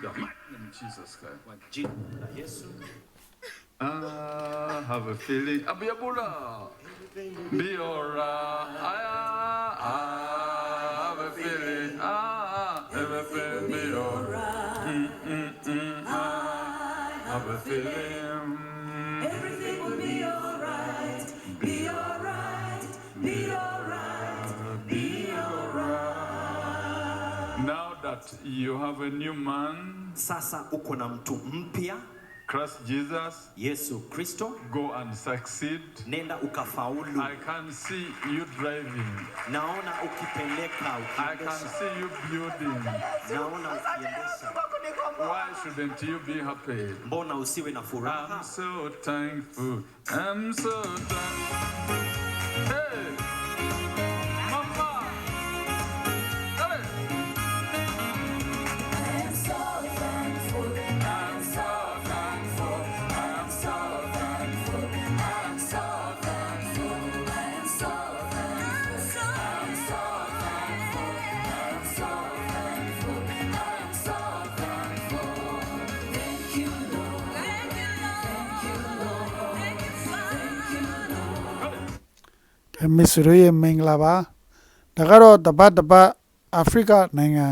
Jesus Christ. kwa jina la Yesu. I have a feeling. Abiyabula. Be alright. That you have a new man, Sasa uko na mtu mpya Christ Jesus, Yesu Kristo, go and succeed. nenda ukafaulu. I can see you driving. Naona ukipeleka, I can see you building. naona ukiendesha. Why shouldn't you be happy? Mbona usiwe na I'm furaha? so thankful. I'm so thankful. Hey, မစ္စရိုရဲ့မင်္ဂလာပါဒါကတော့တပတ်တပတ်အာဖရိကနိုင်ငံ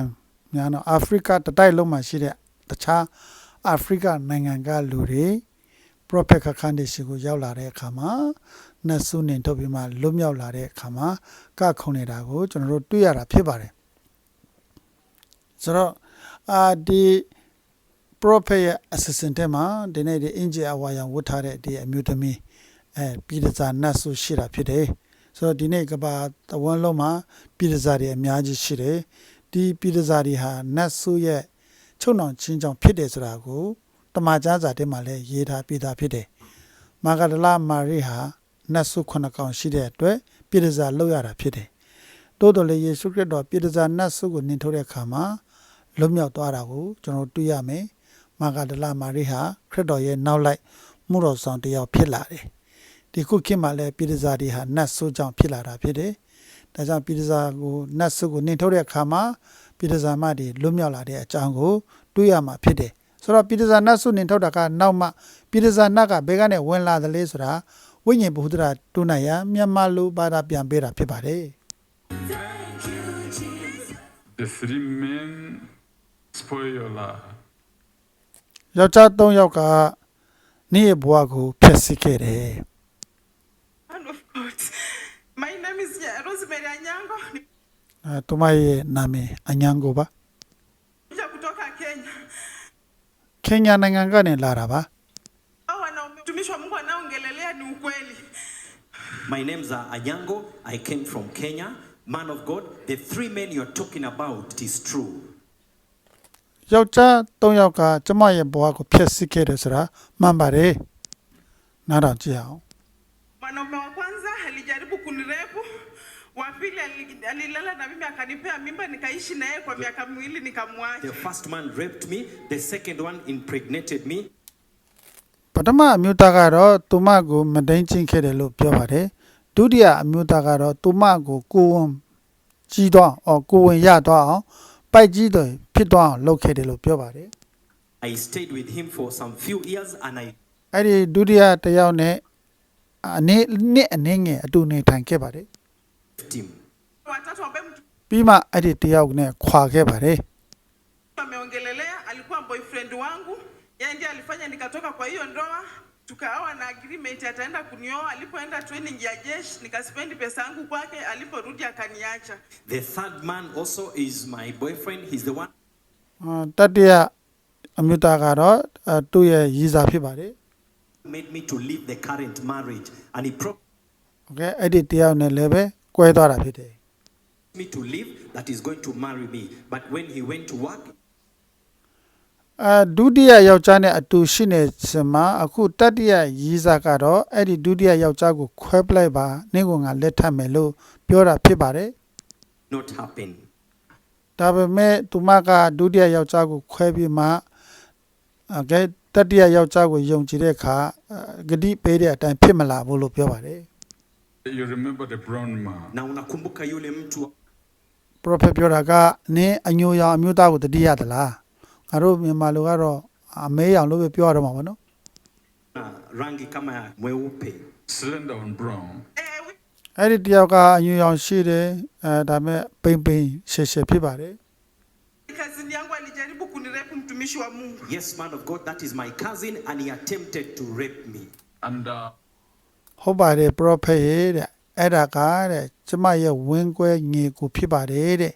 များတော့အာဖရိကတတိုက်လုံးမှာရှိတဲ့တခြားအာဖရိကနိုင်ငံကလူတွေ prophet ခခန်းတွေရှိကိုရောက်လာတဲ့အခါမှာနတ်ဆုနေထုတ်ပြီးမှလွတ်မြောက်လာတဲ့အခါမှာကခုံနေတာကိုကျွန်တော်တို့တွေ့ရတာဖြစ်ပါတယ်ဆိုတော့အာဒီ prophet ရဲ့ assistant တဲ့မှာဒီနေ့ဒီအင်ဂျီအဝါရောင်ဝတ်ထားတဲ့ဒီအမျိုးသမီးအဲပြည်တစာနတ်ဆုရှိတာဖြစ်တယ် ဆိုတော့ဒီနေ့ကဘာတဝန်းလုံးမှာပြည်တစာတွေအများကြီးရှိတယ်ဒီပြည်တစာတွေဟာနတ်ဆုရဲ့ချုံနှောင်ချင်းကြောင့်ဖြစ်တယ်ဆိုတာကိုတမန်ကျမ်းစာထဲမှာလည်းရေးထားပြသားဖြစ်တယ်မာဂဒလမာရိဟာနတ်ဆုခုနှစ်ကောင်ရှိတဲ့အတွက်ပြည်တစာလောက်ရတာဖြစ်တယ်တိုးတော်လည်းယေရှုခရစ်တော်ပြည်တစာနတ်ဆုကိုနင်ထုတ်တဲ့အခါမှာလွတ်မြောက်သွားတာကိုကျွန်တော်တို့တွေ့ရမယ်မာဂဒလမာရိဟာခရစ်တော်ရဲ့နောက်လိုက်မှုတော်ဆောင်တစ်ယောက်ဖြစ်လာတယ် ဒီခုခေတ်မှာလည်းပြည်တစာတွေဟာနတ်ဆုကြောင့်ဖြစ်လာတာဖြစ်တယ်ဒါကြောင့်ပြည်တစာကိုနတ်ဆုကိုနင်ထုတ်တဲ့အခါမှာပြည်တစာမတွေလွတ်မြောက်လာတဲ့အကြောင်းကိုတွေ့ရမှာဖြစ်တယ်ဆိုတော့ပြည်တစာနတ်ဆုနင်ထုတ်တာကနောက်မှပြည်တစာနတ်ကဘယ်ကနေဝင်လာသလဲဆိုတာဝိညာဉ်ဘုဒ္ဓရာတွန်းနိုင်ရမြန်မာလိုဘာသာပြန်ပေးတာဖြစ်ပါတယ် Thank you, Jesus. the three men spoil your life. ယောက်ျား၃ယောက်ကနေ့ရဲ့ဘဝကိုဖျက်ဆီးခဲ့တယ် Man of God. My name is Rosemary Anyango. ။အဲသူမရဲ့နာမည်အညာကိုပါ Nimekuja kutoka Kenya. ။ခင်ညာနိုင်ငံကနေလာတာပါ Hao wanaume mtumishi wa Mungu anaongelelea ni ukweli. My name's uh, Anyango. I came from Kenya. Man of God, the three men you're talking about it is true. ။ယောက်ျား၃ယောက်ကကျမရဲ့ဘဝကိုဖျက်ဆီးခဲ့တယ်ဆိုတာမှန်ပါတယ်။နားတော်ကြည့်အောင် Mwanaume wa kwanza alijaribu kunirepu. Wa pili ali- alilala na mimi akanipea mimba nikaishi na yeye kwa miaka miwili The nikamwacha. first man raped me. The second one impregnated me. ။ပထမအမျိုးသားကတော့သူမကိုမတိန်ချင်းခဲ့တယ်လို့ပြောပါတယ်။ဒုတိယအမျိုးသားကတော့သူမကိုကိုယ်ဝန်ကြီးတော့အော်ကိုယ်ဝန်ရတော့အောင်ပိုက်ကြီးတယ်ဖြစ်တော့အောင်လုပ်ခဲ့တယ်လို့ပြောပါတယ် I stayed with him for some few years and I ။အဲ့ဒီဒုတိယတစ်ယောက်နဲ့ အနေနှစ်အနေငယ်အတူနေထိုင်ခဲ့ပါတယ် left him. Watatu ambaye mtu ။ပြီးမှအဲ့ဒီတစ်ယောက်နဲ့ခွာခဲ့ပါတယ်။ ameongelelea alikuwa boyfriend wangu. Yeye ndiye alifanya nikatoka kwa hiyo ndoa. Tukaoa na agreement ataenda kunioa. Alipoenda training ya jeshi nikaspendi pesa yangu kwake. Aliporudi akaniacha. The third man also is my boyfriend. He's the one အာတတိယအမျိုးသားကတော့အဲသူ့ရဲ့ရည်စားဖြစ်ပါတယ် who made me to leave the current marriage. And he promised ။ Okay အဲ့ဒီတရားနဲ့လည်းပဲကွဲသွားတာဖြစ်တယ် me to leave that he's going to marry me. But when he went to work, ။အဲဒုတိယယောက်ျားနဲ့အတူရှိနေစမှာအခုတတိယရည်စားကတော့အဲ့ဒီဒုတိယယောက်ျားကိုခွဲပလိုက်ပါနင့်ကငါလက်ထပ်မယ်လို့ပြောတာဖြစ်ပါတယ် not happen. ။ဒါပေမဲ့သူမကဒုတိယယောက်ျားကိုခွဲပြီးမှ Okay တတိယယောက်ျားကိုယုံကြည်တဲ့အခါအဲဂတိပေးတဲ့အတိုင်းဖြစ်မလာဘူးလို့ပြောပါတယ် You remember the brown man. Na unakumbuka yule mtu prophet ပြောတာကနင်းအညိုရောင်အမျိုးသားကိုတတိယသလားငါငါတို့မြန်မာလူကတော့အမဲရောင်လို့ပဲပြောရတော့မှာပေါ့နော် Na rangi kama ya mweupe slender and brown. Eh, we အဲ့ဒီတယောက်ကအညူရောင်ရှိတယ်အဲဒါပေမဲ့ပိန်ပိန်ရှယ်ရှယ်ဖြစ်ပါတယ် kazini yangu alijaribu kunirepu mtumishi wa Mungu. yes man of god that is my cousin and he attempted to rape me And uh, ဟုတ်ပါတယ်ပရောဖက်ရဲ့တဲ့အဲ့ဒါကတဲ့ကျမရဲ့ဝင်းကွဲငေကိုဖြစ်ပါတယ်တဲ့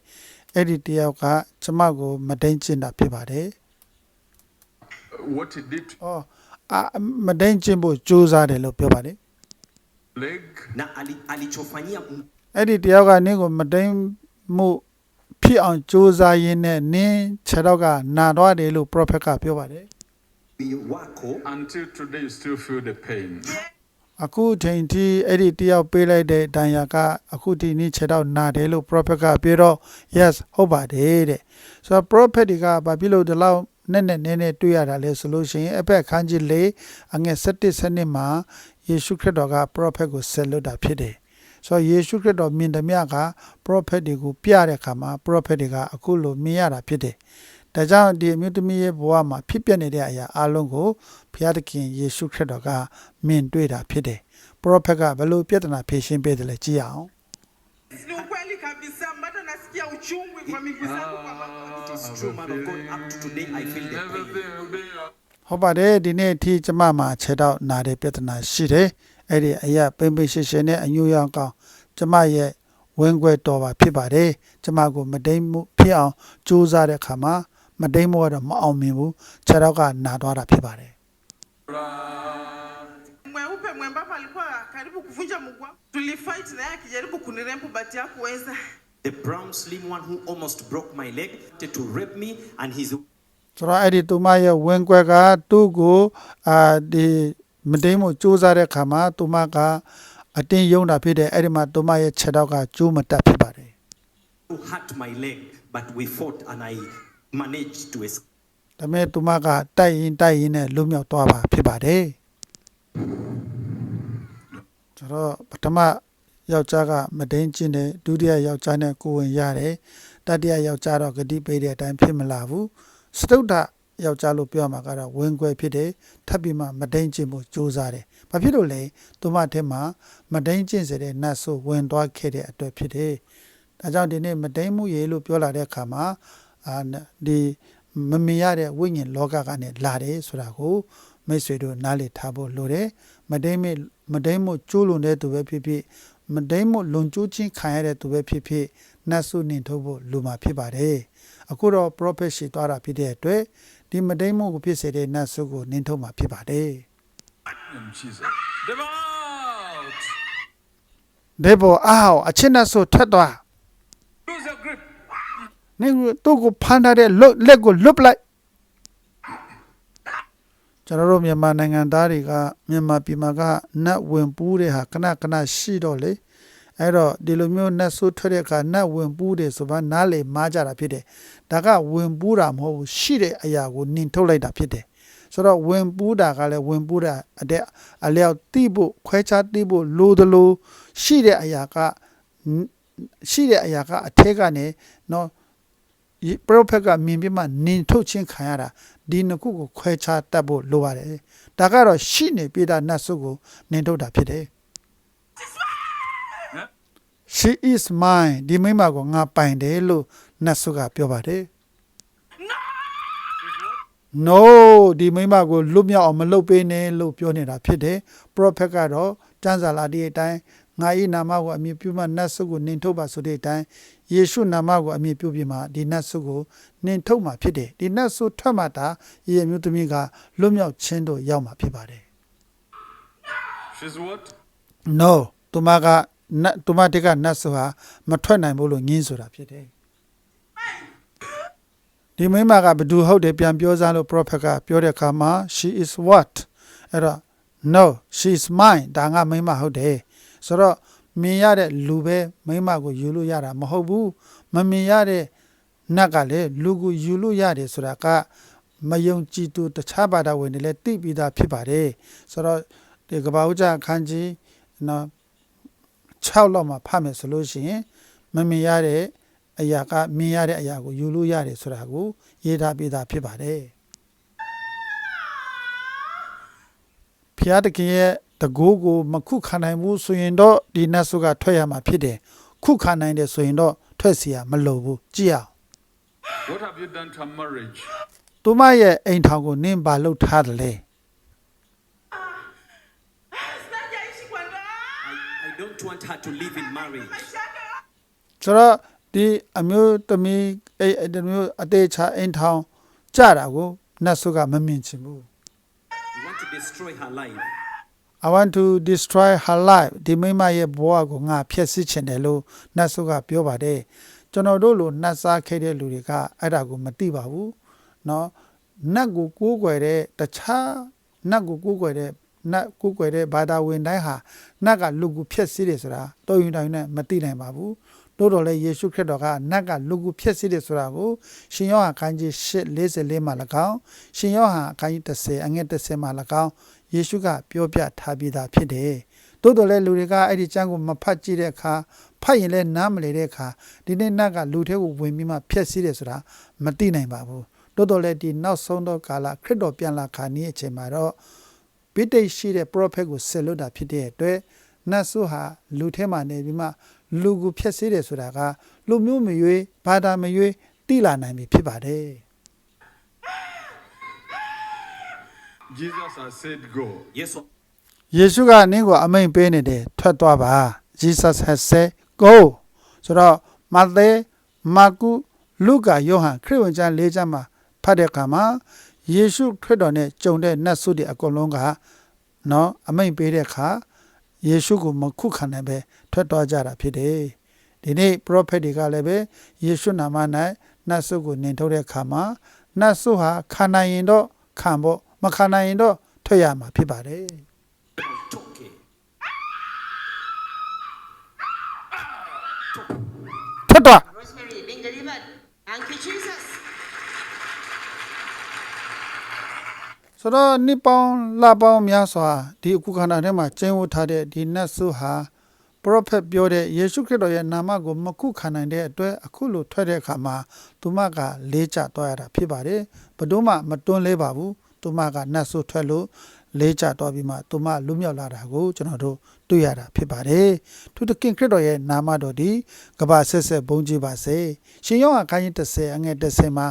အဲ့ဒီတယောက်ကကျမကိုမတိန်ကျင်တာဖြစ်ပါတယ် what he did to အော်အာမတိန်ကျင်ဖို့ကြိုးစားတယ်လို့ပြောပါတယ် leg, na ali, alichofanyia m- အဲ့ဒီတယောက်ကနင်းကိုမတိန်မှု ဖြစ်အောင်ကြိုးစားရင်းနဲ့နင်းခြေတော့ကနာတော့တယ်လို့ပရောဖက်ကပြောပါတယ် wako until today you still feel the pain. အခုချိန်ထိအဲ့ဒီတယောက်ပေးလိုက်တဲ့ဒဏ်ရာကအခုဒီနေ့ခြေတော့နာတယ်လို့ prophet ကပြောတော့ yes ဟုတ်ပါတယ်တဲ့ဆိုတော့ prophet တွေကဘာဖြစ်လို့ဒီလောက်နဲ့နဲ့နဲ့နဲ့တွေ့ရတာလဲဆိုလို့ရှိရင်အဖက်ခန်းကြီးလေးအငယ်7စနစ်မှာယေရှုခရစ်တော်က prophet ကိုဆက်လွတ်တာဖြစ်တယ် ဆိုတော့ယေရှုခရစ်တော်မြင်သည်မြတ်က prophet တွေကိုပြတဲ့အခါမှာ prophet တွေကအခုလိုမြင်ရတာဖြစ်တယ်ဒါကြောင့်ဒီအမျိုးသမီးရဲ့ဘဝမှာဖြစ်ပျက်နေတဲ့အရာအလုံးကိုဘုရားသခင်ယေရှုခရစ်တော်ကမြင်တွေ့တာဖြစ်တယ်။ prophet ကဘယ်လိုပြဿနာဖြေရှင်းပေးတယ်လဲကြည့်ရအောင် Ni ukweli kabisa, bado nasikia uchungu kwa miguu zangu kwa magoti. it is true man of god up to today i feel the pain Everything will be uh, ။ဟုတ်ပါတယ်ဒီနေ့အထိကျမမှာခြေတော့နာတဲ့ပြဿနာရှိတယ်။ အဲ့ဒီအရာပိမ့်ပိမ့်ရှင်းရှင်းနဲ့အညူရောင်ကောင်းကျမရဲ့ဝင်းခွဲတော်ပါဖြစ်ပါတယ်။ကျမကိုမတိမ်မှုဖြစ်အောင်ကြိုးစားတဲ့အခါမှာမတိမ်မှုကတော့မအောင်မြင်ဘူး။ခြေတော့ကနာသွားတာဖြစ်ပါတယ် Mweupe mwembamba alikuwa karibu kuvunja mguu wangu. Tulifight naye akijaribu kunirempu but hakuweza. the brown slim one who almost broke my leg wanted to rape me and he's ။ဆိုတော့အဲ့ဒီသူမရဲ့ဝင်းခွဲကသူ့ကိုအာဒီ မတိမ်မှုကြိုးစားတဲ့အခါမှာသူမကအတင်းယုံတာဖြစ်တယ်အဲ့ဒီမှာသူမရဲ့ခြေတော့ကကျိုးမတက်ဖြစ်ပါတယ် who hurt my leg but we fought and i managed to escape ဒါပေမဲ့သူမကတိုက်ရင်တိုက်ရင်နဲ့လွတ်မြောက်သွားပါဖြစ်ပါတယ်ကျွန်တော်ပထမယောက်ျားကမဒိန်ချင်းတယ်ဒုတိယယောက်ျားနဲ့ကိုယ်ဝင်ရတယ်တတိယယောက်ျားတော့ဂတိပေးတဲ့အတိုင်းဖြစ်မလာဘူးစတုဒ္ဓ ယောက်ျားလို့ပြောမှာကတော့ဝင်ခွဲဖြစ်တယ်ထပ်ပြီးမှမဒိန်ချင်းဖို့ကြိုးစားတယ်ဘာဖြစ်လို့လဲသူမထဲမှာမဒိန်ချင်းစေတဲ့နတ်ဆိုးဝင်သွားခဲ့တဲ့အတွက်ဖြစ်တယ်ဒါကြောင့်ဒီနေ့မဒိန်မှုရေလို့ပြောလာတဲ့အခါမှာအာဒီမမြင်ရတဲ့ဝိညာဉ်လောကကနေလာတယ်ဆိုတာကိုမိတ်ဆွေတို့နားလည်ထားဖို့လိုတယ်မဒိန်မမဒိန်မှုကျိုးလွန်တဲ့သူပဲဖြစ်ဖြစ်မဒိန်မှုလွန်ကျိုးချင်းခံရတဲ့သူပဲဖြစ်ဖြစ်နတ်ဆုနင်ထုတ်ဖို့လိုမှာဖြစ်ပါတယ်အခုတော့ prophet ရှိသွားတာဖြစ်တဲ့အတွက် ဒီမဒိန်မှုကိုဖြစ်စေတဲ့နတ်ဆုကိုနင်ထုတ်မှာဖြစ်ပါတယ် in Jesus. Them out. ဒေဘောအာဟောအချစ်နတ်ဆုထွက်သွား Lose your grip. နင်တို့ကိုဖမ်းထားတဲ့လွတ်လက်ကိုလွတ်ပလိုက်ကျွန်တော်တို့မြန်မာနိုင်ငံသားတွေကမြန်မာပြည်မှာကနတ်ဝင်ပူးတဲ့ဟာခဏခဏရှိတော့လေ အဲ့တော့ဒီလိုမျိုးနတ်ဆိုးထွက်တဲ့အခါနတ်ဝင်ပူးတယ်ဆိုပါနားလေမားကြတာဖြစ်တယ်ဒါကဝင်ပူးတာမဟုတ်ဘူးရှိတဲ့အရာကိုနင်ထုတ်လိုက်တာဖြစ်တယ်ဆိုတော့ဝင်ပူးတာကလည်းဝင်ပူးတာအတဲ့အလျောက်တိဖို့ခွဲခြားတိဖို့လိုသလိုရှိတဲ့အရာကရှိတဲ့အရာကအထက်ကနေနော်ပရောဖက်ကမြင်ပြီးမှနင်ထုတ်ချင်းခံရတာဒီနှစ်ခုကိုခွဲခြားတတ်ဖို့လိုပါတယ်ဒါကတော့ရှိနေပြတာနတ်ဆုကိုနင်ထုတ်တာဖြစ်တယ် she is mine ဒီမိမကိုငါပိုင်တယ်လို့နတ်ဆုကပြောပါတယ် no ဒီမိမကိုလွတ်မြောက်အောင်မလုပ်ပေးနဲ့လို့ပြောနေတာဖြစ်တယ် prophet ကတော့ကျမ်းစာလာတဲ့အတိုင်းငါ၏နာမကိုအမည်ပြုမှနတ်ဆုကိုနင်ထုတ်ပါဆိုတဲ့အတိုင်းယေရှုနာမကိုအမည်ပြုပြီးမှဒီနတ်ဆုကိုနင်ထုတ်မှာဖြစ်တယ်ဒီနတ်ဆုထွက်မှတာယေမျိုးသမီးကလွတ်မြောက်ခြင်းတို့ရောက်မှာဖြစ်ပါတယ် She's what? no သူမက နတ်သူမတက်ကနတ်ဆုဟာမထွက်နိုင်ဘူးလို့ငင်းဆိုတာဖြစ်တယ်ဒီမိမကဘသူဟုတ်တယ်ပြန်ပြောစားလို့ prophet ကပြောတဲ့အခါမှာ she is what အဲ့တော့ no she is mine ဒါငါမိမဟုတ်တယ်ဆိုတော့မြင်ရတဲ့လူပဲမိမကိုယူလို့ရတာမဟုတ်ဘူးမမြင်ရတဲ့နတ်ကလည်းလူကိုယူလို့ရတယ်ဆိုတာကမယုံကြည်သူတခြားဘာသာဝင်တွေလည်းသိပြီးသားဖြစ်ပါတယ်ဆိုတော့ဒီကပ္ပဥကြအခန်းကြီးနော် 6လောက်မှာဖတ်မယ်ဆိုလို့ရှိရင်မမြင်ရတဲ့အ အရာကမြင်ရတဲ့အရာကိုယူလို့ရတယ်ဆိုတာကိုရေးထားပေးတာဖြစ်ပါတယ်ဖျားတခင်ရဲ့တကိုးကိုမခုခံနိုင်ဘူးဆိုရင်တော့ဒီနတ်ဆုကထွက်ရမှာဖြစ်တယ်ခုခံနိုင်တယ်ဆိုရင်တော့ထွက်เสียမလိုဘူးကြည့်အောင် What have you done to her marriage? သူမရဲ့အိမ်ထောင်ကိုနင်းပါလှုပ်ထားတယ်လေ don't want her to live in marriage. Maisha yake ဆိုတော့ဒီအမျိုးသမီးအဲ့အဲ့ဒီမျိုးအသေးချာအိမ်ထောင်ကြတာကိုနတ်ဆုကမမြင်ချင်ဘူး You want to destroy her life. I want to destroy her life ဒီမိန်းမရဲ့ဘဝကိုငါဖျက်ဆီးချင်တယ်လို့နတ်ဆုကပြောပါတယ်ကျွန်တော်တို့လိုနတ်စားခဲ့တဲ့လူတွေကအဲ့ဒါကိုမသိပါဘူးเนาะနတ်ကိုကိုးကွယ်တဲ့တခြားနတ်ကိုကိုးကွယ်တဲ့ နတ်ကိုးကွယ်တဲ့ဘာသာဝင်တိုင်းဟာနတ်ကလူကိုဖျက်ဆီးတယ်ဆိုတာတော်ရင်တိုင်းနဲ့မသိနိုင်ပါဘူးတို့တော်လည်းယေရှုခရစ်တော်ကနတ်ကလူကိုဖျက်ဆီးတယ်ဆိုတာကိုရှင်ယောဟန်ခန်းကြီး8:44မှာ၎င်းရှင်ယောဟန်အခန်းကြီး10အငယ်10မှာ၎င်းယေရှုကပြောပြထားပြီးသားဖြစ်တယ်။တိုးတော်လည်းလူတွေကအဲ့ဒီကျမ်းကိုမဖတ်ကြည့်တဲ့အခါဖတ်ရင်လည်းနားမလည်တဲ့အခါဒီနေ့နတ်ကလူထဲကိုဝင်ပြီးမှဖျက်ဆီးတယ်ဆိုတာမသိနိုင်ပါဘူး။တိုးတော်လည်းဒီနောက်ဆုံးသောကာလခရစ်တော်ပြန်လာခါနီးအချိန်မှာတော့ ပိဋိတ်ရှိတဲ့ prophet ကိုဆက်လွတ်တာဖြစ်တဲ့အတွက်နတ်ဆုဟာလူထဲမှာနေပြီးမှလူကိုဖျက်ဆီးတယ်ဆိုတာကလူမျိုးမရွေးဘာသာမရွေးတိလာနိုင်ပြီဖြစ်ပါတယ်။ Jesus has said, Go. Yes, ယေရှုကနင့်ကိုအမိန်ပေးနေတယ်ထွက်သွားပါ Jesus has said go ဆိုတော့မာသဲမာကုလုကာယောဟန်ခရစ်ဝင်ကျမ်း၄ကျမ်းမှာဖတ်တဲ့အခါမှာ ယေရှုခရစ်တော်နဲ့ကြုံတဲ့နတ်ဆုတွေအကုန်လုံးကနော်အမိန်ပေးတဲ့အခါယေရှုကိုမခုခံနိုင်ပဲထွက်သွားကြတာဖြစ်တယ်ဒီနေ့ prophet တွေကလည်းပဲယေရှုနာမ၌နတ်ဆုကိုနင်ထုတ်တဲ့အခါမှာနတ်ဆုဟာခံနိုင်ရင်တော့ခံဖို့မခံနိုင်ရင်တော့ထွက်ရမှာဖြစ်ပါတယ် talking. ထွက်သွား Rosemary being delivered. Thank you, Jesus. ဆိုတော့နှစ်ပေါင်းလပေါင်းများစွာဒီအခုခန္ဓာထဲမှာကျင်းဝတ်ထားတဲ့ဒီနတ်ဆုဟာပရောဖက်ပြောတဲ့ယေရှုခရစ်တော်ရဲ့နာမကိုမခုခံနိုင်တဲ့အတွက်အခုလိုထွက်တဲ့အခါမှာသူမကလေးကျသွားရတာဖြစ်ပါတယ်ဘယ်သူမှမတွန်းလဲပါဘူးသူမကနတ်ဆုထွက်လို့လေးကျသွားပြီးမှသူမလွတ်မြောက်လာတာကိုကျွန်တော်တို့တွေ့ရတာဖြစ်ပါတယ်သူတခင်ခရစ်တော်ရဲ့နာမတော်ဒီကဘာဆက်ဆက်ဘုန်းကြီးပါစေရှင်ယောဟန်ခန်းကြီး30အငယ်30မှာ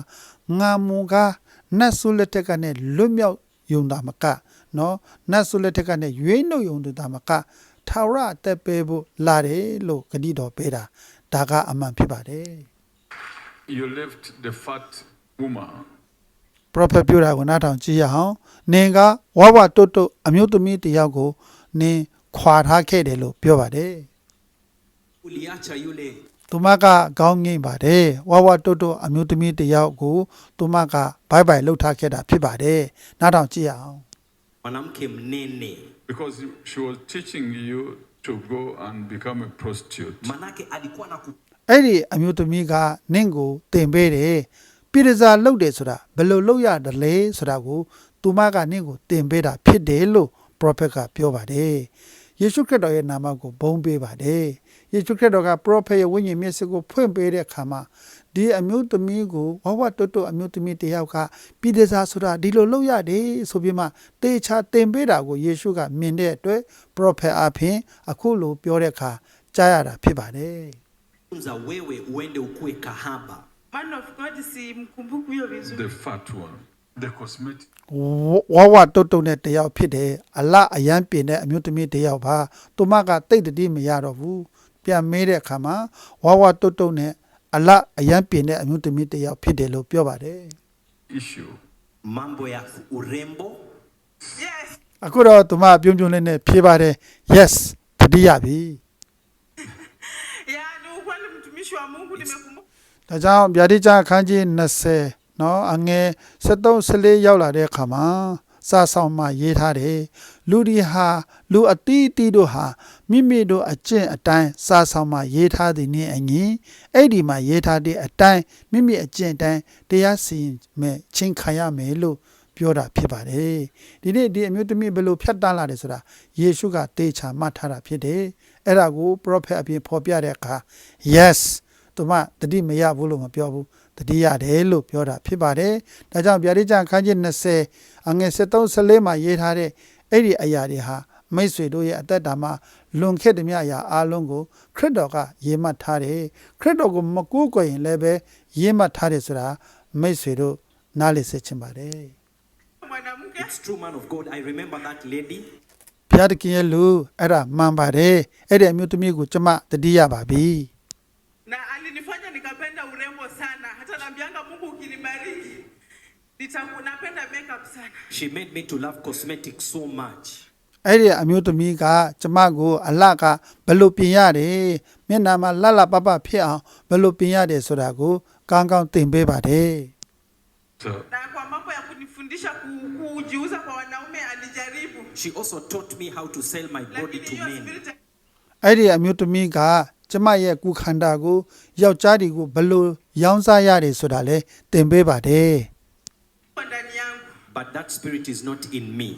ငါမူကား နတ်ဆုလက်ထက်ကနဲ့လွတ်မြောက်ယုံတာမကနော်နတ်ဆုလက်ထက်ကနဲ့ရွေးနှုတ်ယုံတာမကထာဝရအသက်ပေးဖို့လာတယ်လို့ဂတိတော်ပေးတာဒါကအမှန်ဖြစ်ပါတယ် You left the fat woman. prophet ပြောတာကိုနားထောင်ကြည့်ရအောင်နင်ကဝဝတုတ်တုတ်အမျိုးသမီးတစ်ယောက်ကိုနင်ခွာထားခဲ့တယ်လို့ပြောပါတယ် Uliacha yule သူမကကောင်းငိမ့်ပါတယ်ဝဝတုတ်တုတ်အမျိုးသမီးတစ်ယောက်ကိုသူမကဘိုင်ဘိုင်လှုပ်ထားခဲ့တာဖြစ်ပါတယ်နားထောင်ကြည့်ရအောင် mwanamke mnene. Because you- she was teaching you to go and become a prostitute. Manake alikuwa na ku အဲ့ဒီအမျိုးသမီးကနင့်ကိုတင်ပေးတယ်ပြည်တစားလှုပ်တယ်ဆိုတာဘယ်လိုလှုပ်ရတယ်လဲဆိုတာကိုသူမကနင့်ကိုတင်ပေးတာဖြစ်တယ်လို့ prophet ကပြောပါတယ်ယေရှုခရစ်တော်ရဲ့နာမကိုဘုန်းပေးပါတယ် ယေရှုခရစ်တော်က prophet ရဲ့ဝိညာဉ်မျက်စိကိုဖွင့်ပေးတဲ့အခါမှာဒီအမျိုးသမီးကိုဝဝတွတ်တွတ်အမျိုးသမီးတစ်ယောက်ကပြည်တစားဆိုတာဒီလိုလှုပ်ရတယ်ဆိုပြီးမှတေချာတင်ပေးတာကိုယေရှုကမြင်တဲ့အတွက် prophet အဖင်အခုလိုပြောတဲ့အခါကြားရတာဖြစ်ပါတယ် funza wewe uende ukue kahaba. Man of God simkumbuki huyo vizuri. The fat one. The cosmetic. ဝဝတုတ်တုတ်နဲ့တယောက်ဖြစ်တယ်အလအယမ်းပြင်တဲ့အမျိုးသမီးတယောက်ပါသူမကတိတ်တတိမရတော့ဘူး ပြန်မေးတဲ့အခါမှာဝဝတုတ်တုတ်နဲ့အလအယမ်းပြင်တဲ့အမျိုးသမီးတယောက်ဖြစ်တယ်လို့ပြောပါတယ် issue. Mambo ya urembo. Yes. အခုတော့သူမပြုံးပြုံးလေးနဲ့ဖြေပါတယ် yes တတိယပြီ Ya, ni ukweli mtumishi wa Mungu nimekumbuka. ဒါကြောင့်ဗျာဒိတ်ကျမ်းအခန်းကြီး20เนาะအငယ်73 14ရောက်လာတဲ့အခါမှာ စာဆောင်မှာရေးထားတယ်လူဒီဟာလူအတီးအတီးတို့ဟာမိမိတို့အကျင့်အတိုင်းစာဆောင်မှာရေးထားသည်နှင့်အညီအဲ့ဒီမှာရေးထားတဲ့အတိုင်းမိမိအကျင့်အတိုင်းတရားစီရင်မဲ့ချင်းခံရမယ်လို့ပြောတာဖြစ်ပါတယ်ဒီနေ့ဒီအမျိုးသမီးဘယ်လိုဖြတ်တန်းလာတယ်ဆိုတာယေရှုကတေချာမှတ်ထားတာဖြစ်တယ်အဲ့ဒါကို prophet အပြင်ဖော်ပြတဲ့အခါ yes သူသူမတတိမရဘူးလို့မပြောဘူး တတိရတယ်လို့ပြောတာဖြစ်ပါတယ်ဒါကြောင့်ဗျာဒိတ်ကျမ်းခန်းကြီး20အငယ်73 14မှာရေးထားတဲ့အဲ့ဒီအရာတွေဟာမိတ်ဆွေတို့ရဲ့အသက်တာမှာလွန်ခဲ့တဲ့မြတ်အရာအလုံးကို ခရစ်တော်ကရေးမှတ်ထားတယ်ခရစ်တော်ကိုမကူးကွယ်ရင်လည်းပဲရေးမှတ်ထားတယ်ဆိုတာမိတ်ဆွေတို့နားလည်စေချင်ပါတယ် mwanamke It's true, man of God. I remember that lady. ဘုရားသခင်ရဲ့လူအဲ့ဒါမှန်ပါတယ်အဲ့ဒီအမျိုးသမီးကိုကျမတတိယပါပြီ na alinifanya nikapenda urembo sana hata nambianga mungu ukinibariki nitaku- napenda makeup sana She made me to love cosmetics so much. အဲ့ဒီအမျိုးသမီးကကျမကိုအလကဘယ်လိုပြင်ရတယ်မျက်နှာမှာလှလှပပဖြစ်အောင်ဘယ်လိုပြင်ရတယ်ဆိုတာကိုကောင်းကောင်းသင်ပေးပါတယ် So, na kwa mambo ya kunifundisha ku- kujiuza kwa wanaume alijaribu She also taught me how to sell my body lakini to hiyo men. spirit အဲ့ဒီအမျိုးသမီးက ကျမရဲ့ကုခန္ဓာကိုယောက်ျားတွေကိုဘယ်လိုရောင်းစားရတယ်ဆိုတာလဲသင်ပေးပါတယ် iko ndani yangu But that spirit is not in me.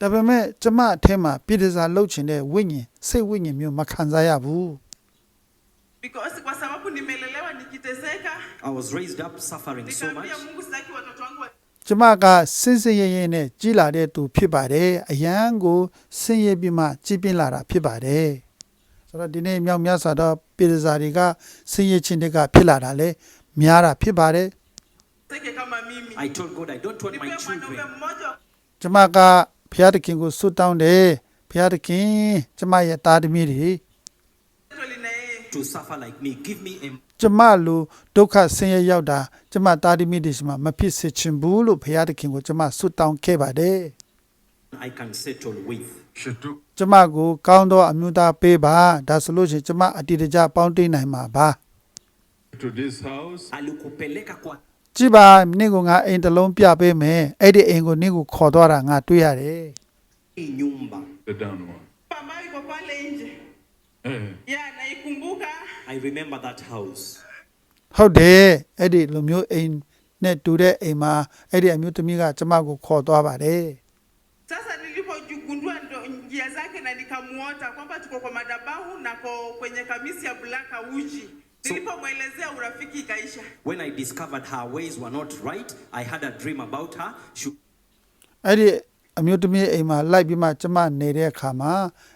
ဒါပေမဲ့ကျမအထက်မှာပြည်တစားလှုပ်ချင်တဲ့ဝိညာဉ်စိတ်ဝိညာဉ်မျိုးမခံစားရဘူး because kwa sababu nimelelewa nikiteseka I was raised up suffering so much. nikaambia mungu sitaki watoto wangu wa- ကျမကစင်စင်ရဲရဲနဲ့ကြီးလာတဲ့သူဖြစ်ပါတယ်အယံကိုစင်ရဲပြီးမှကြီးပြင်းလာတာဖြစ်ပါတယ် ဆိုတော့ဒီနေ့မြောက်များစွာတော့ပြည်တစားတွေကစင်ရဲချင်းတွေကဖြစ်လာတာလေများတာဖြစ်ပါတယ် teseke kama mimi I told God, I don't want my nipewe mwanaume children mmoja wa ကျမကဘုရားသခင်ကိုဆုတောင်းတယ်ဘုရားသခင်ကျမရဲ့သားသမီးတွေ kutoli na yeye to suffer like me. Give me a ကျမလိုဒုက္ခဆင်းရဲရောက်တာကျမသားသမီးတွေရှိမှမဖြစ်စေချင်ဘူးလို့ဘုရားသခင်ကိုကျမဆုတောင်းခဲ့ပါတယ် I can settle with. she took ကျမကိုကောင်းသောအမျိုးသားပေးပါဒါဆိုလို့ရှိရင်ကျမအတ္တိတကြပေါင်းတိတ်နိုင်မှာပါ to this house. Alikupeleka kwa ကြည့်ပါနင့်ကိုငါအိမ်တစ်လုံးပြပေးမယ်အဲ့ဒီအိမ်ကိုနင့်ကိုခေါ်သွားတာငါတွေ့ရတယ် hii nyumba. The down one. ambayo iko pale nje Eh, ya naikumbuka I remember that house. ဟုတ်တယ်အဲ့ဒီလူမျိုးအိမ်နဲ့တူတဲ့အိမ်မှာအဲ့ဒီအမျိုးသမီးကကျမကိုခေါ်သွားပါတယ် sasa nilipojigundua ndo njia zake na nikamuota kwamba tuko kwa madabahu na ko kwenye kamisi ya bulaka uji So- nilipomwelezea urafiki ikaisha When I discovered her ways were not right, I had a dream about her. She အဲ့ဒီအမျိုးသမီးအိမ်မှာလိုက်ပြီးမှကျမနေတဲ့အခါမှာ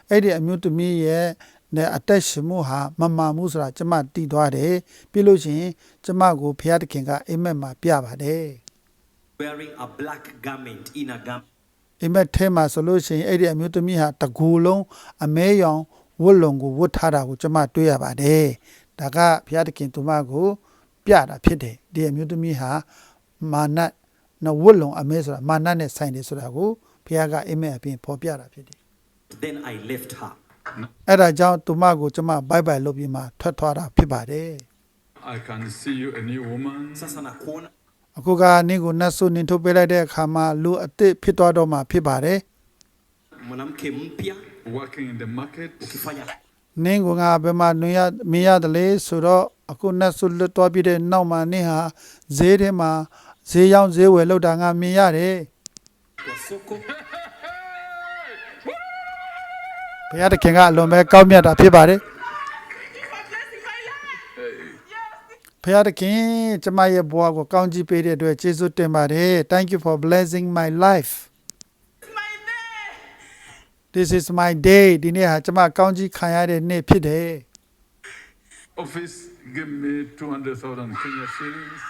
အဲ့ဒီအမျိုးသမီးရဲ့နဲ့အသက်ရှင်မှုဟာမမှန်ဘူးဆိုတာကျမတည်သွားတယ်ပြီးလို့ရှိရင်ကျမကိုဘုရားသခင်ကအိမ်မက်မှာပြပါတယ် wearing a black garment, inner garment. အိမ်မက်ထဲမှာဆိုလို့ရှိရင်အဲ့ဒီအမျိုးသမီးဟာတကူလုံးအမဲရောင်ဝတ်လုံကိုဝတ်ထားတာကိုကျမတွေ့ရပါတယ်ဒါကဘုရားသခင်သူမကို ပြတာဖြစ်တယ်ဒီအမျိုးသမီးဟာမာနနဝတ်လုံအမဲဆိုတာမာနနဲ့ဆိုင်တယ်ဆိုတာကိုဘုရားကအိမ်မက်အပြင်ဖော်ပြတာဖြစ်တယ် Then I left her. အဲ့ဒါကြောင့်သူမကိုကျွန်မဘိုက်ဘိုက်လုပ်ပြီးမှထွက်သွားတာဖြစ်ပါတယ် I can see you a new woman. Sasa nakuona အခုကနင့်ကိုနတ်ဆုနင်ထုတ်ပေးလိုက်တဲ့အခါမှာလူအစ်စ်ဖြစ်သွားတော့မှဖြစ်ပါတယ် mwanamke mpya working in the market. ukifanya နင်းကငါဘယ်မှာနွေရမင်းရတယ်လေဆိုတော့အခုနတ်ဆုလွတ်သွားပြီးတဲ့နောက်မှာနင်းဟာဈေးထဲမှာဈေးရောင်းဈေးဝယ်လောက်တာငါမြင်ရတယ် kwa soko ဘုရားတခင်ကအလွန်ပဲကောင်းမြတ်တာဖြစ်ပါတယ် For blessing my life. Yes, ဘုရားတခင်ကျမရဲ့ဘဝကိုကောင်းချီးပေးတဲ့အတွက်ကျေးဇူးတင်ပါတယ် Thank you for blessing my life it's my day. This is my day ဒီနေ့ဟာကျမကောင်းချီးခံရတဲ့နေ့ဖြစ်တယ် Office give me 200,000 Kenya shillings.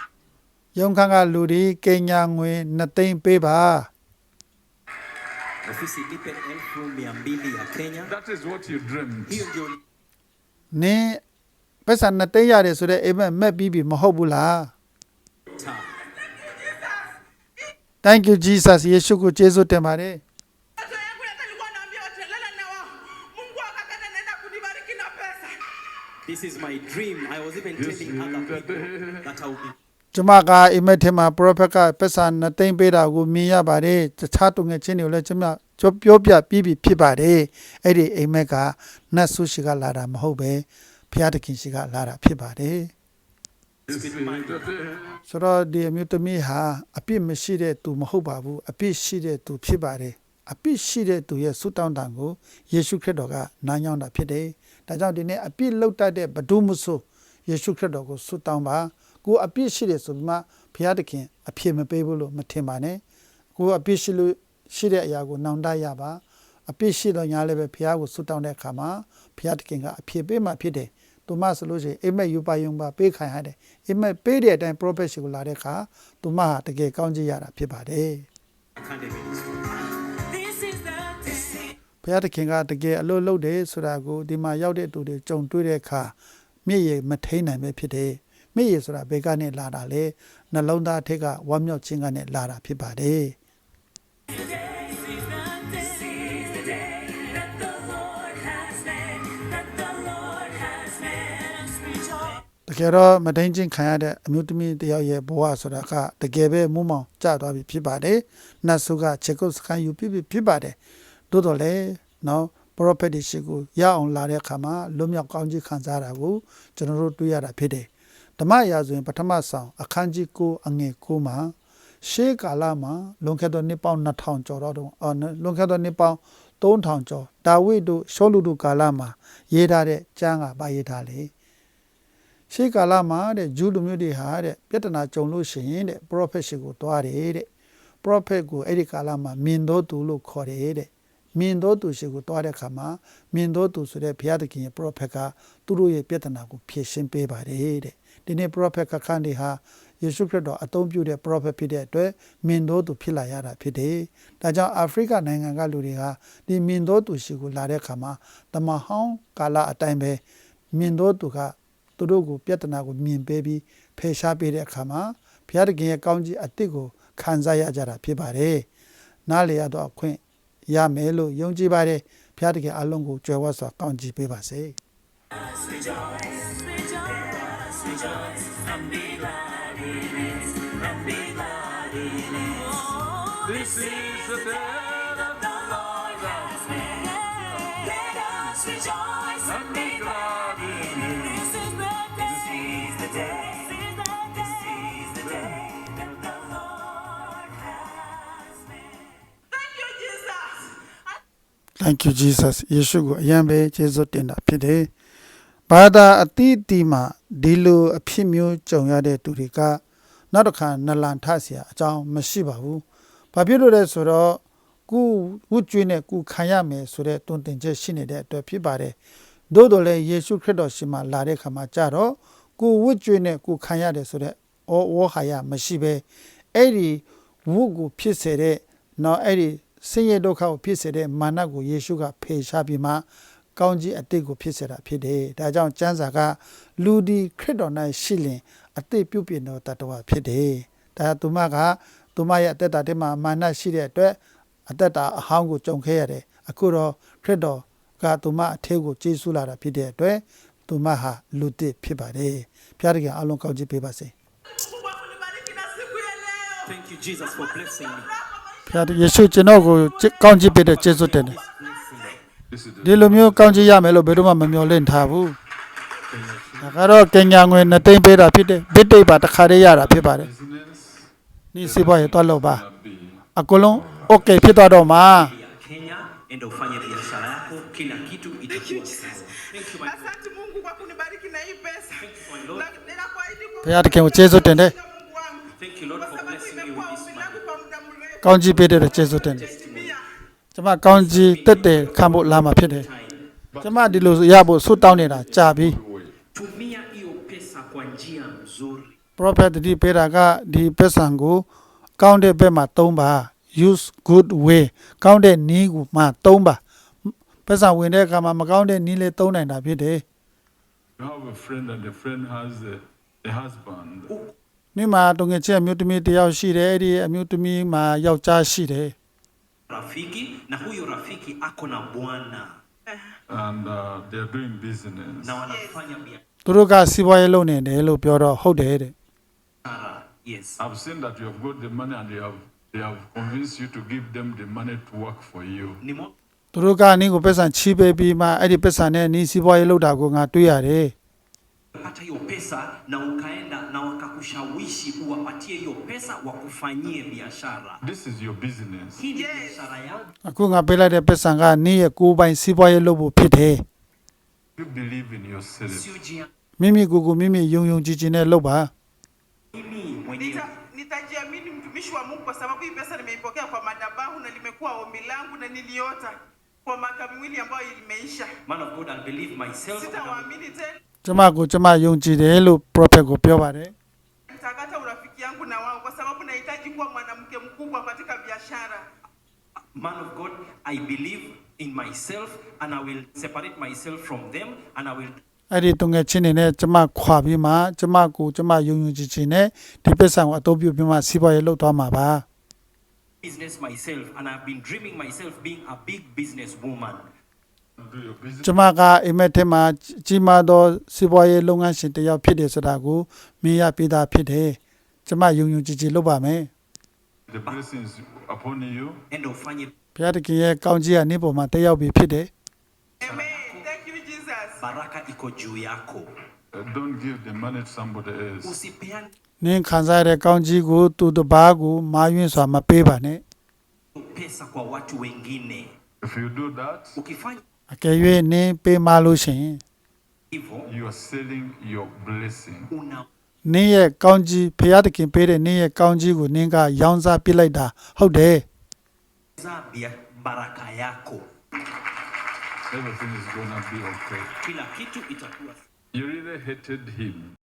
ရုံခန်းကလူတွေကင်ညာငွေ2သိန်းပေးပါ ofisi lipe elfu mia mbili ya Kenya. That is what you dreamed. Hiyo ndio နင်း ပတ်စံ2သိန်းရတယ်ဆိုတော့အိမ်မက်မက်ပြီးပြီမဟုတ်ဘူးလား taa. Thank you Jesus ယေရှုကိုကျေးဇူးတင်ပါတယ် Watoto yangu hata nilikuwa naambia watalala na wao. Mungu akakata naenda kunibariki na pesa. This is my dream. I was even This telling other is the people day. that I will be ကျမကအိမ်မက်ထဲမှာ prophet ကပတ်စံ2သိန်းပေးတာကိုမြင်ရပါတယ်တခြားတုငယ်ချင်းတွေကိုလည်းကျမပြောပြောပြပြီးပြီဖြစ်ပါတယ်အဲ့ဒီအိမ်မက်ကနတ်ဆုရှိကလာတာမဟုတ်ပဲ ဘုရားသခင်ရှိကလာတာဖြစ်ပါတယ် This is the day. ဆိုတော့ဒီအမျိုးသမီးဟာအပြစ်မရှိတဲ့သူမဟုတ်ပါဘူးအပြစ်ရှိတဲ့သူဖြစ်ပါတယ်အပြစ်ရှိတဲ့သူရဲ့ဆုတောင်းတံကိုယေရှုခရစ်တော်ကနားညောင်းတာဖြစ်တယ်ဒါကြောင့်ဒီနေ့အပြစ်လောက်တတ်တဲ့ဘဒုမဆိုယေရှုခရစ်တော်ကိုဆုတောင်းပါကိုအပြစ်ရှိတယ်ဆိုပြီးမှဘုရားသခင်အပြစ်မပေးဘူးလို့မထင်ပါနဲ့ကိုအပြစ်ရှိလို့ရှိတဲ့အရာကိုနောင်တရပါအပြစ်ရှိတော့ညာလည်းပဲဘုရားကိုဆုတောင်းတဲ့အခါမှာဘုရားသခင်ကအပြစ်ပေးမှဖြစ်တယ် သူမဆိုလို့ရှိရင်အိမ်မက်ယူပါယုံပါပေးခံရတယ်အိမ်မက်ပေးတဲ့အတိုင်း prophet ရှိကိုလာတဲ့အခါသူမဟာတကယ်ကောင်းကြီးရတာဖြစ်ပါတယ် Academies. This is the day. ဘုရားသခင်ကတကယ်အလို့လုပ်တယ်ဆိုတာကိုဒီမှာရောက်တဲ့သူတွေကြုံတွေ့တဲ့အခါမျက်ရည်မထိန်နိုင်ပဲဖြစ်တယ်မျက်ရည်ဆိုတာဘယ်ကနေလာတာလဲနှလုံးသားထက်ကဝမ်းမြောက်ခြင်းကနေလာတာဖြစ်ပါတယ် တကယ်တော့မတိန်ချင်းခံရတဲ့အမျိုးသမီးတစ်ယောက်ရဲ့ဘဝဆိုတာကတကယ်ပဲမူးမောင်ကျသွားပြီဖြစ်ပါတယ်နတ်ဆုကခြေကုပ်စကန်ယူပြပြဖြစ်ပါတယ်သို့တော်လည်းနော် prophet တွေရှိကိုရအောင်လာတဲ့အခါမှာလွတ်မြောက်ကောင်းကြီးခံစားတာကိုကျွန်တော်တို့တွေ့ရတာဖြစ်တယ်ဓမ္မရာဆိုရင်ပထမဆောင်အခန်းကြီး9အငယ်9မှာရှေးကာလမှာလွန်ခဲ့သောနှစ်ပေါင်း2000ကျော်တော့တုန်းအော်လွန်ခဲ့သောနှစ်ပေါင်း3000ကျော်ဒါဝိဒ်တို့ရှောလူတို့ကာလမှာရေးထားတဲ့ကျမ်းကပါရေးထားလေ ရှေးကာလမှာတဲ့ဂျူးလူမျိုးတွေဟာတဲ့ပြဿနာကြုံလို့ရှိရင်တဲ့ prophet ရှိကိုသွားတယ်တဲ့ prophet ကိုအဲ့ဒီကာလမှာမြင်တော်သူလို့ခေါ်တယ်တဲ့မြင်တော်သူရှိကိုသွားတဲ့အခါမှာမြင်တော်သူဆိုတဲ့ဘုရားသခင်ရဲ့ prophet ကသူတို့ရဲ့ပြဿနာကိုဖြေရှင်းပေးပါတယ်တဲ့ဒီနေ့ prophet ကခန်းတွေဟာယေရှုခရစ်တော်အသုံးပြုတဲ့ prophet ဖြစ်တဲ့အတွက်မြင်တော်သူဖြစ်လာရတာဖြစ်တယ်။ဒါကြောင့်အာဖရိကနိုင်ငံကလူတွေဟာဒီမြင်တော်သူရှိကိုလာတဲ့အခါမှာတမဟောင်းကာလအတိုင်းပဲမြင်တော်သူက သူတို့ကိုပြဿနာကိုမြင်ပေးပြီးဖယ်ရှားပေးတဲ့အခါမှာဘုရားသခင်ရဲ့ကောင်းကြီးအသစ်ကိုခံစားရကြတာဖြစ်ပါတယ်။နားလေရတော့အခွင့်ရမယ်လို့ယုံကြည်ပါတယ်။ဘုရားသခင်အလုံးကိုကြွယ်ဝစွာကောင်းကြီးပေးပါစေ Rejoice, rejoice, and be glad in it. And be glad in it. Oh, This is the day Thank you Jesus ယေရှုကိုအယံပဲကျေးဇူးတင်တာဖြစ်တယ်။ဘာသာအတိအတီမှာဒီလိုအဖြစ်မျိုးကြုံရတဲ့သူတွေကနောက်တစ်ခါနလန်ထเสียအကြောင်းမရှိပါဘူး။ဘာဖြစ်လို့လဲဆိုတော့ကုဝတ်ကျွေးနဲ့ကုခံရမယ်ဆိုတဲ့တွင်တင်ချက်ရှိနေတဲ့အတွက်ဖြစ်ပါတယ်။သို့တော်လည်းယေရှုခရစ်တော်ရှင်မှာလာတဲ့ခါမှာကြတော့ကုဝတ်ကျွေးနဲ့ကုခံရတယ်ဆိုတဲ့ဩဝဟာယမရှိပဲအဲ့ဒီဝတ်ကိုဖြစ်စေတဲ့နော်အဲ့ဒီ ဆင်းရဲဒုက္ခကိုဖြစ်စေတဲ့မာနကိုယေရှုကဖေရှားပြီးမှကောင်းကြီးအတိတ်ကိုဖြစ်စေတာဖြစ်တယ်။ဒါကြောင့်ကျမ်းစာကလူဒီခရစ်တော်၌ရှိလင်အတိတ်ပြုတ်ပြင်တော်တတ္တဝါဖြစ်တယ်။ဒါသူမကသူမရဲ့အသက်တာထဲမှာမာနရှိတဲ့အတွက်အသက်တာအဟောင်းကိုကြုံခဲ့ရတယ်။အခုတော့ခရစ်တော်ကသူမအထဲကိုကျေးဇူးလာတာဖြစ်တဲ့အတွက်သူမဟာလူတစ်ဖြစ်ပါတယ်။ဘုရားတခင်အလုံးကောင်းကြီးပေးပါစေ Mungu kwa kunibariki na siku ya leo. Thank you, Jesus, for blessing me. ။ ဘုရားယေရှုကျွန်တော်ကိုကောင်းကြီးပေးတဲ့ကျေးဇူးတင်တယ်။ This is ဒီ the လိုမျိုးကောင်းချီးရမယ်လို့ဘယ်တော့မှမမျှော်လင့်ထားဘူးဒါကတော့ကင်ညာငွေနှစ်သိန်းပေးတာဖြစ်တယ်ဘစ်တိတ်ပါတစ်ခါတည်းရတာဖြစ်ပါတယ် business နီးစီးပွားရေးသွားလို့ပါ gonna be အကုန်လုံးโอเคဖြစ်သွားတော့မှာ ya Kenya, enda ufanye biashara yako, kila kitu itakuwa sawa. Thank you, my God. Asante Mungu kwa kunibariki na hii pesa. Na ninakuahidi kwa ဘုရားတခင်ကိုကျေးဇူးတင်တယ် Mungu wangu. Thank you, Lord, ကောင်းချီးပေးတဲ့အတွက်ကျေးဇူးတင်တယ် Timia. ကျွန်မကောင်းချီးတက်တယ်ခံဖို့လာမှာဖြစ်တယ်ကျွန်မဒီလိုရဖို့ဆုတောင်းနေတာကြာပြီ way. Tumia hiyo pesa kwa njia nzuri. prophet တတိပေးတာကဒီပက်ဆံကိုကောင်းတဲ့ဘက်မှာသုံးပါ use good way ကောင်းတဲ့နည်းကိုမှသုံးပါပက်ဆံဝင်တဲ့အခါမှာမကောင်းတဲ့နည်းလေးသုံးနိုင်တာဖြစ်တယ် You have a friend and the friend has a, a husband. နေ့မှာတုံငယ်ချက်အမျိုးသမီးတစ်ယောက်ရှိတယ်အဲ့ဒီအမျိုးသမီးမှာယောက်ျားရှိတယ် Rafiki na huyo rafiki ako na bwana And uh, they're doing business. na wanafanya သူတို့ကစီးပွားရေးလုပ်နေတယ်လို့ပြောတော့ဟုတ်တယ်တဲ့ biashara. Yes. I've seen that you have got the money and you have, they have convinced you to give them the money to work for you. Ni mo သူတို့ကအနည်းကိုပက်ဆံချီးပေးပြီးမှအဲ့ဒီပက်ဆံနဲ့အနည်းစီးပွားရေးလုပ်တာကိုငါတွေ့ရတယ် pata hiyo pesa na ukaenda na wakakushawishi uwapatie hiyo pesa wakufanyie biashara. This is your business. Hii ni biashara yako. အခုငါပေးလိုက်တဲ့ပက်ဆံကနည်းရဲ့ကိုယ်ပိုင်စီးပွားရေးလုပ်ဖို့ဖြစ်တယ် You believe in yourself. Sio jia မိမိကိုယ်ကိုမိမိယုံယုံကြည်ကြည်နဲ့လုပ်ပါ mimi mwenyewe Nita, nitajiamini mtumishi wa Mungu kwa sababu hii pesa nimeipokea kwa madhabahu na limekuwa ombi langu na niliota kwa miaka miwili ambayo limeisha. man of God I believe myself and I will Sitawaamini tena, ကျမကိုကျမယုံကြည်တယ်လို့ prophet ကိုပြောပါတယ် nitakata urafiki yangu na wao kwa sababu nahitaji kuwa mwanamke mkubwa katika biashara. man of God I believe in myself and I will separate myself from them and I will အဲ့ဒီတုံငယ်ချင်းတွေနဲ့ကျမခွာပြီးမှကျမကိုကျမယုံယုံကြည်ကြည်နဲ့ဒီပစ္စံကိုအသုံးပြုပြီးမှစီးပွားရေးလုပ်သွားမှာပါ business myself and I've been dreaming myself being a big business woman Do your business. ကျမကအိမ်မက်ထဲမှာကြီးမားသောစီးပွားရေးလုပ်ငန်းရှင်တစ်ယောက်ဖြစ်တယ်ဆိုတာကိုမြင်ရပြီးသားဖြစ်တယ်ကျမယုံယုံကြည်ကြည်လုပ်ပါမယ် The blessings upon you. and ufanye ဘုရားတခင်ရဲ့ကောင်းကြီးကနေပေါ်မှာတက်ရောက်ပြီးဖြစ်တယ် Amen. Thank you, Jesus. baraka iko juu yako Uh, don't give the money to somebody else. usipeane နင်းခံစားရတဲ့ကောင်းကြီးကိုသူတစ်ပါးကိုမာယွင်းစွာမပေးပါနဲ့ pesa kwa watu wengine If you do that, ukifanya အကယ်၍နင်းပေးမလို့ရှိရင် hivyo you are selling your blessing. una နင်းရဲ့ကောင်းကြီးဘုရားတခင်ပေးတဲ့နင်းရဲ့ကောင်းကြီးကိုနင်းကရောင်းစားပစ်လိုက်တာဟုတ်တယ် za bia- baraka yako Everything is gonna be okay. kila kitu itakuwa You really hated him.